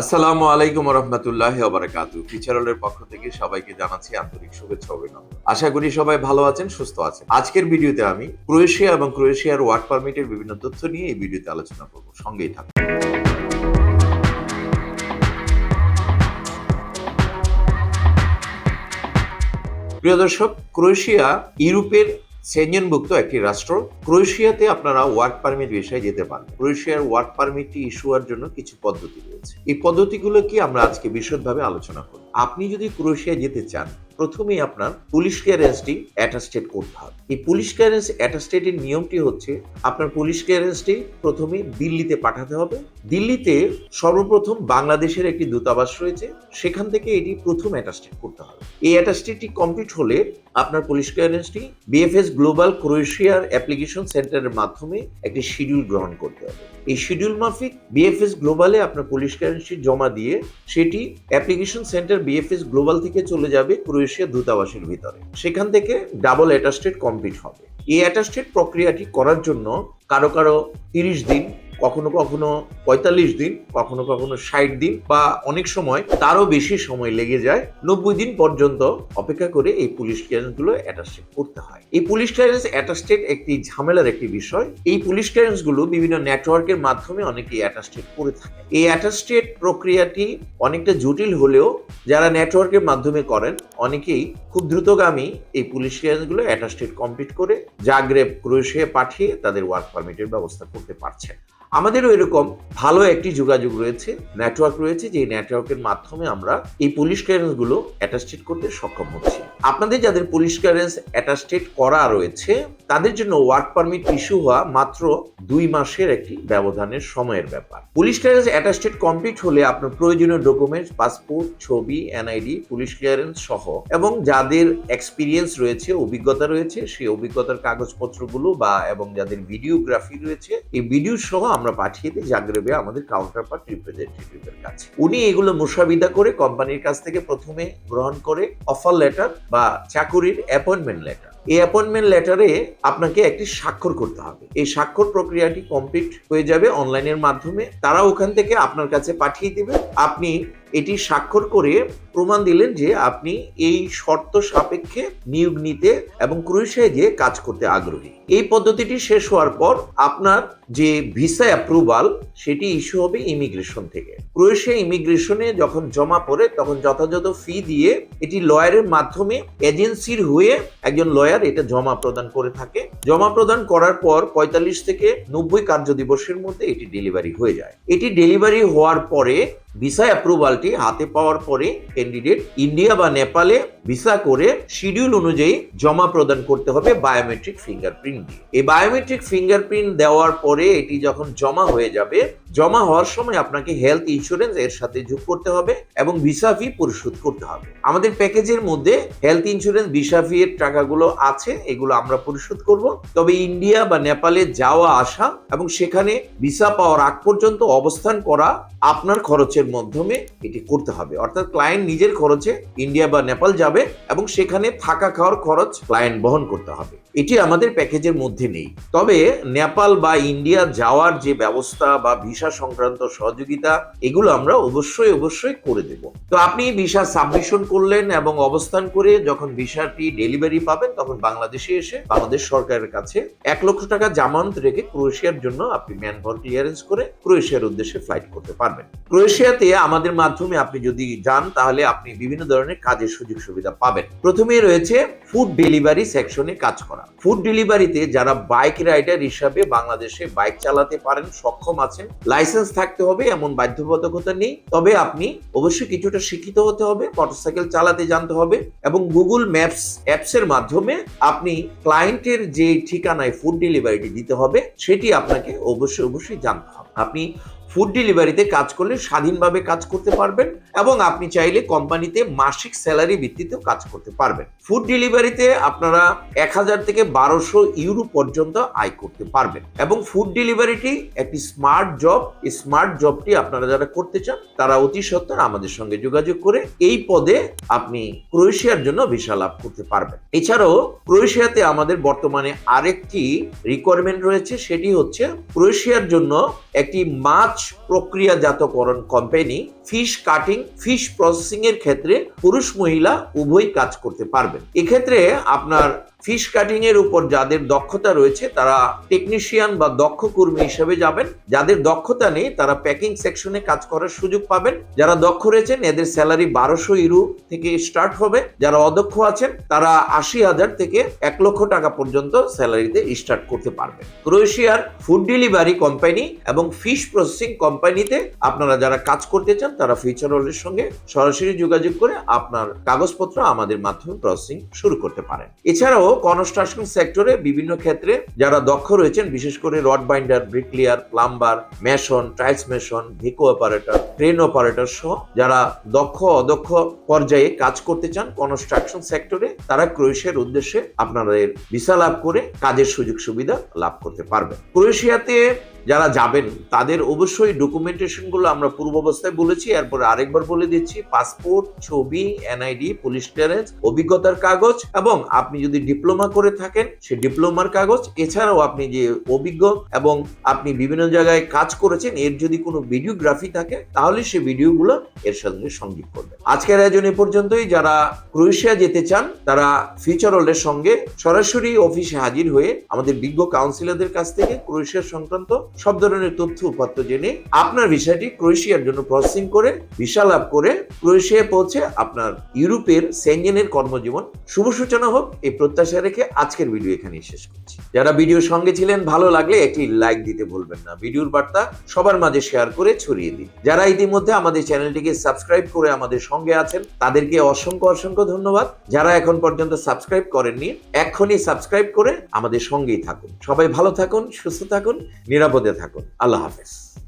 আসসালামু আলাইকুম রহমতুল্লাহ বারাকাতু ফিচারলের পক্ষ থেকে সবাইকে জানাচ্ছি আন্তরিক শুভেচ্ছা অভিনন্দন। আশা করি সবাই ভালো আছেন, সুস্থ আছেন। আজকের ভিডিওতে আমি ক্রোয়েশিয়া এবং ক্রোয়েশিয়ার ওয়ার্ক পারমিটের বিভিন্ন তথ্য নিয়ে এই ভিডিওতে আলোচনা করব। সঙ্গেই থাকুন। প্রিয় দর্শক, ক্রোয়েশিয়া ইউরোপের সেঞ্জনভুক্ত একটি রাষ্ট্র, ক্রোয়েশিয়াতে আপনারা ওয়ার্ক পারমিট বিষয়ে যেতে পারেন ক্রোয়েশিয়ার ওয়ার্ক পারমিটটি ইস্যুয়ার জন্য কিছু পদ্ধতি রয়েছে। এই পদ্ধতিগুলো কি আমরা আজকে বিশদভাবে আলোচনা করব? আপনি যদি ক্রোয়েশিয়া যেতে চান প্রথমেই আপনার পুলিশ ক্লিয়ারেন্সটি অ্যাটাস্টেড করতে হবে। এই পুলিশ ক্লিয়ারেন্স অ্যাটাস্টেডের নিয়মটি হচ্ছে, আপনার পুলিশ ক্লিয়ারেন্সটি প্রথমে দিল্লিতে পাঠাতে হবে। দিল্লিতে সর্বপ্রথম বাংলাদেশের একটি দূতাবাস রয়েছে, সেখান থেকে এটি প্রথম অ্যাটাস্টেড করতে হবে। এই অ্যাটাস্টেডটি কমপ্লিট হলে আপনার পুলিশ ক্লিয়ারেন্সটি বিএফএস গ্লোবাল ক্রোয়েশিয়ার অ্যাপ্লিকেশন সেন্টারের মাধ্যমে একটি শিডিউল গ্রহণ করতে হবে। এই শিডিউল মাফিক বিএফএস গ্লোবালে আপনার পুলিশ ক্লিয়ারেন্সটি জমা দিয়ে, সেটি অ্যাপ্লিকেশন সেন্টার বিএফএস গ্লোবাল থেকে চলে যাবে ক্রোয়েশিয়া দূতাবাসের ভিতরে। সেখান থেকে ডাবল অ্যাটাস্টেড কমপ্লিট হবে। এই অ্যাটাস্টেড প্রক্রিয়াটি করার জন্য কারও কারও তিরিশ দিন কখনো কখনো পঁয়তাল্লিশ দিন, কখনো কখনো ষাট দিন বা অনেক সময় তারও বেশি সময় লেগে যায়। নব্বই দিন পর্যন্ত অপেক্ষা করে এই পুলিশ ক্লিয়ারেন্সগুলো অ্যাটাস্টেড করতে হয়। এই পুলিশ ক্লিয়ারেন্স অ্যাটাস্টেড একটি ঝামেলার একটি বিষয়। এই পুলিশ ক্লিয়ারেন্সগুলো বিভিন্ন নেটওয়ার্কের মাধ্যমে অনেকেই অ্যাটাস্টেড করে থাকে। এই অ্যাটাস্টেড প্রক্রিয়াটি অনেকটা জটিল হলেও যারা নেটওয়ার্কের মাধ্যমে করেন, অনেকেই খুব দ্রুতগামী এই পুলিশ ক্লিয়ারেন্সগুলো অ্যাটাস্টেড কমপ্লিট করে জাগ্রেব ক্রোয়েশিয়া পাঠিয়ে তাদের ওয়ার্ক পারমিটের ব্যবস্থা করতে পারছেন। আমাদেরও এরকম ভালো একটি যোগাযোগ রয়েছে নেটওয়ার্ক রয়েছে যে নেটওয়ার্কের মাধ্যমে আমরা এই পুলিশ ক্লিয়ারেন্সগুলো অ্যাটাস্টেড করতে সক্ষম হচ্ছি। আপনাদের যাদের পুলিশ ক্লিয়ারেন্স অ্যাটাস্টেড করা রয়েছে, তাদের জন্য ওয়ার্ক পারমিট ইস্যু হওয়া মাত্র দুই মাসের একটি ব্যবধানের সময়ের ব্যাপার। পুলিশ ক্লিয়ারেন্স অ্যাটাস্টেড কমপ্লিট হলে আপনার প্রয়োজনীয় ডকুমেন্টস পাসপোর্ট ছবি এনআইডি পুলিশ ক্লিয়ারেন্স সহ, এবং যাদের এক্সপিরিয়েন্স রয়েছে, অভিজ্ঞতা রয়েছে, সেই অভিজ্ঞতার কাগজপত্রগুলো বা এবং যাদের ভিডিওগ্রাফি রয়েছে, এই ভিডিও সহ আমরা পাঠিয়ে দিই, জাগরেবে আমাদের কাউন্টার পার্ট রিপ্রেজেন্টেটিভের কাছে। উনি এগুলো মুসাবিদা করে কোম্পানির কাছ থেকে প্রথমে গ্রহণ করে অফার লেটার বা চাকুরির অ্যাপয়েন্টমেন্ট লেটার এই অ্যাপয়েন্টমেন্ট লেটারে আপনাকে একটি স্বাক্ষর করতে হবে। এই স্বাক্ষর প্রক্রিয়াটি কমপ্লিট হয়ে যাবে অনলাইনের মাধ্যমে। তারা ওখান থেকে আপনার কাছে পাঠিয়ে দিবে। আপনি এটি স্বাক্ষর করে প্রমাণ দিলেন যে আপনি এই শর্ত সাপেক্ষে নিয়োগ নিতে এবং ক্রোয়েশিয়ায় গিয়ে কাজ করতে আগ্রহী। এই পদ্ধতিটি শেষ হওয়ার পর আপনার যে ভিসা অ্যাপ্রুভাল সেটি ইস্যু হবে ইমিগ্রেশন থেকে। ক্রোয়েশিয়া ইমিগ্রেশনে যখন জমা পড়ে, তখন যথাযথ ফি দিয়ে এটি লয়ারের মাধ্যমে এজেন্সির হয়ে একজন লয়ার এটা জমা প্রদান করে থাকে। জমা প্রদান করার পর পঁয়তাল্লিশ থেকে নব্বই কার্য দিবসের মধ্যে এটি ডেলিভারি হয়ে যায়। এটি ডেলিভারি হওয়ার পরে ভিসা অ্যাপ্রুভালটি হাতে পাওয়ার পরে ক্যান্ডিডেট ইন্ডিয়া বা নেপালে ভিসা করে শিডিউল অনুযায়ী জমা প্রদান করতে হবে বায়োমেট্রিক ফিঙ্গারপ্রিন্ট দিয়ে। এই বায়োমেট্রিক ফিঙ্গারপ্রিন্ট দেওয়ার পরে এটি যখন জমা হয়ে যাবে, জমা হওয়ার সময় আপনাকে হেলথ ইন্স্যুরেন্স এর সাথে যোগ করতে হবে এবং ভিসা ফি পরিশোধ করতে হবে। আমাদের প্যাকেজের মধ্যে হেলথ ইন্স্যুরেন্স ভিসা ফি এর টাকাগুলো আছে, এগুলো আমরা পরিশোধ করব। তবে ইন্ডিয়া বা নেপালে যাওয়া আসা এবং সেখানে ভিসা পাওয়ার আগ পর্যন্ত অবস্থান করা আপনার খরচের মাধ্যমে এটি করতে হবে। অর্থাৎ ক্লায়েন্ট নিজের খরচে ইন্ডিয়া বা নেপাল যাবে এবং সেখানে থাকা খাওয়ার খরচ ক্লায়েন্ট বহন করতে হবে। এটি আমাদের প্যাকেজের মধ্যে নেই। তবে নেপাল বা ইন্ডিয়া যাওয়ার যে ব্যবস্থা বা ভিসা সংক্রান্ত সহযোগিতা, এগুলো আমরা অবশ্যই অবশ্যই করে দেব। তো আপনি ভিসা সাবমিশন করলেন এবং অবস্থান করে যখন ভিসাটি ডেলিভারি পাবেন, তখন বাংলাদেশে এসে বাংলাদেশ সরকারের কাছে এক লক্ষ টাকা জামানত রেখে ক্রোয়েশিয়ার জন্য আপনি ম্যানভর ক্লিয়ারেন্স করে ক্রোয়েশিয়ার উদ্দেশ্যে ফ্লাইট করতে পারবেন। ক্রোয়েশিয়াতে আমাদের মাধ্যমে আপনি যদি যান, তাহলে আপনি বিভিন্ন ধরনের কাজের সুযোগ সুবিধা পাবেন। প্রথমে রয়েছে ফুড ডেলিভারি সেকশনে কাজ করা। ফুড ডেলিভারিতে যারা বাইক রাইডার হিসাবে বাংলাদেশে বাইক চালাতে পারেন, সক্ষম আছেন লাইসেন্স থাকতে হবে, এমন বাধ্যবাধকতা নেই। তবে আপনি অবশ্যই কিছুটা শিক্ষিত হতে হবে মোটরসাইকেল চালাতে জানতে হবে এবং গুগল ম্যাপস অ্যাপস এর মাধ্যমে আপনি ক্লায়েন্টের যে ঠিকানায় ফুড ডেলিভারিটি দিতে হবে, সেটি আপনাকে অবশ্যই অবশ্যই জানতে হবে। আপনি ফুড ডেলিভারিতে কাজ করলে স্বাধীনভাবে কাজ করতে পারবেন এবং আপনি চাইলে কোম্পানিতে মাসিক স্যালারি ভিত্তিতেও কাজ করতে পারবেন। ফুড ডেলিভারিতে আপনারা এক হাজার থেকে বারোশো ইউরো পর্যন্ত আয় করতে পারবেন এবং ফুড ডেলিভারিটি একটি স্মার্ট জব এই স্মার্ট জবটি আপনারা যারা করতে চান, তারা অতি সত্বর আমাদের সঙ্গে যোগাযোগ করে এই পদে আপনি ক্রোয়েশিয়ার জন্য ভিসা লাভ করতে পারবেন। এছাড়াও ক্রোয়েশিয়াতে আমাদের বর্তমানে আরেকটি রিকোয়ারমেন্ট রয়েছে, সেটি হচ্ছে ক্রোয়েশিয়ার জন্য একটি মাছ প্রক্রিয়াজাতকরণ company fish cutting fish processing এর ক্ষেত্রে পুরুষ মহিলা উভয় কাজ করতে পারবেন। এক্ষেত্রে আপনার ফিশ কাটিং এর উপর যাদের দক্ষতা রয়েছে, তারা টেকনিশিয়ান বা দক্ষ কর্মী হিসেবে যাবেন। যাদের দক্ষতা নেই, তারা প্যাকিং সেকশনে কাজ করার সুযোগ পাবেন। যারা দক্ষ রয়েছেন, এদের স্যালারি বারোশো ইউরো থেকে স্টার্ট হবে। যারা অদক্ষ আছেন, তারা আশি হাজার থেকে এক লক্ষ টাকা পর্যন্ত স্যালারিতে স্টার্ট করতে পারবেন। ক্রোয়েশিয়ার ফুড ডেলিভারি কোম্পানি এবং ফিশ প্রসেসিং কোম্পানিতে আপনারা যারা কাজ করতে চান, তারা ফিউচার রোলের সঙ্গে সরাসরি যোগাযোগ করে আপনার কাগজপত্র আমাদের মাধ্যমে প্রসেসিং শুরু করতে পারেন। এছাড়াও কনস্ট্রাকশন সেক্টরে বিভিন্ন ক্ষেত্রে যারা দক্ষ রয়েছেন, বিশেষ করে rod binder, bricklayer, plumber, mason, tiles mason, ভিকো operator train operator সহ যারা দক্ষ, অদক্ষ পর্যায়ে কাজ করতে চান কনস্ট্রাকশন সেক্টরে তারা ক্রোয়েশিয়ার উদ্দেশ্যে আপনাদের ভিসা লাভ করে কাজের সুযোগ সুবিধা লাভ করতে পারবেন। ক্রোয়েশিয়াতে যারা যাবেন, তাদের অবশ্যই ডকুমেন্টেশনগুলো আমরা পূর্বাবস্থায় বলেছি, এরপরে আরেকবার বলে দিচ্ছি পাসপোর্ট ছবি এনআইডি পুলিশ ক্লিয়ারেন্স অভিজ্ঞতার কাগজ এবং আপনি যদি ডিপ্লোমা করে থাকেন, সে ডিপ্লোমার কাগজ। এছাড়াও আপনি যে অভিজ্ঞ এবং আপনি বিভিন্ন জায়গায় কাজ করেছেন, এর যদি কোনো ভিডিওগ্রাফি থাকে, তাহলে সে ভিডিওগুলো এর সঙ্গে সংযোগ করবে আজকের আয়োজন এ পর্যন্তই। যারা ক্রোয়েশিয়া যেতে চান, তারা ফিউচার রোলের সঙ্গে সরাসরি অফিসে হাজির হয়ে আমাদের বিজ্ঞ কাউন্সিলরদের কাছ থেকে ক্রোয়েশিয়া সংক্রান্ত সব ধরনের তথ্য উপাত্ত জেনে আপনার ভিসাটি ক্রোয়েশিয়ার জন্য প্রসেসিং করে, ভিসা লাভ করে ক্রোয়েশিয়ায় পৌঁছে আপনার ইউরোপের সেঞ্জেনের কর্মজীবন শুভ সূচনা হোক। এই প্রত্যাশা রেখে আজকের ভিডিও এখানেই শেষ করছি। যারা ভিডিও সঙ্গে ছিলেন, ভালো লাগলে একটি লাইক দিতে ভুলবেন না। ভিডিওর বার্তা সবার মাঝে শেয়ার করে ছড়িয়ে দিন। যারা ইতিমধ্যে আমাদের চ্যানেলটিকে সাবস্ক্রাইব করে আমাদের সঙ্গে আছেন, তাদেরকে অসংখ্য অসংখ্য ধন্যবাদ। যারা এখন পর্যন্ত সাবস্ক্রাইব করেননি, এক্ষুনি সাবস্ক্রাইব করে আমাদের সঙ্গেই থাকুন। সবাই ভালো থাকুন, সুস্থ থাকুন, নিরাপদে থাকুন। আল্লাহ হাফেজ।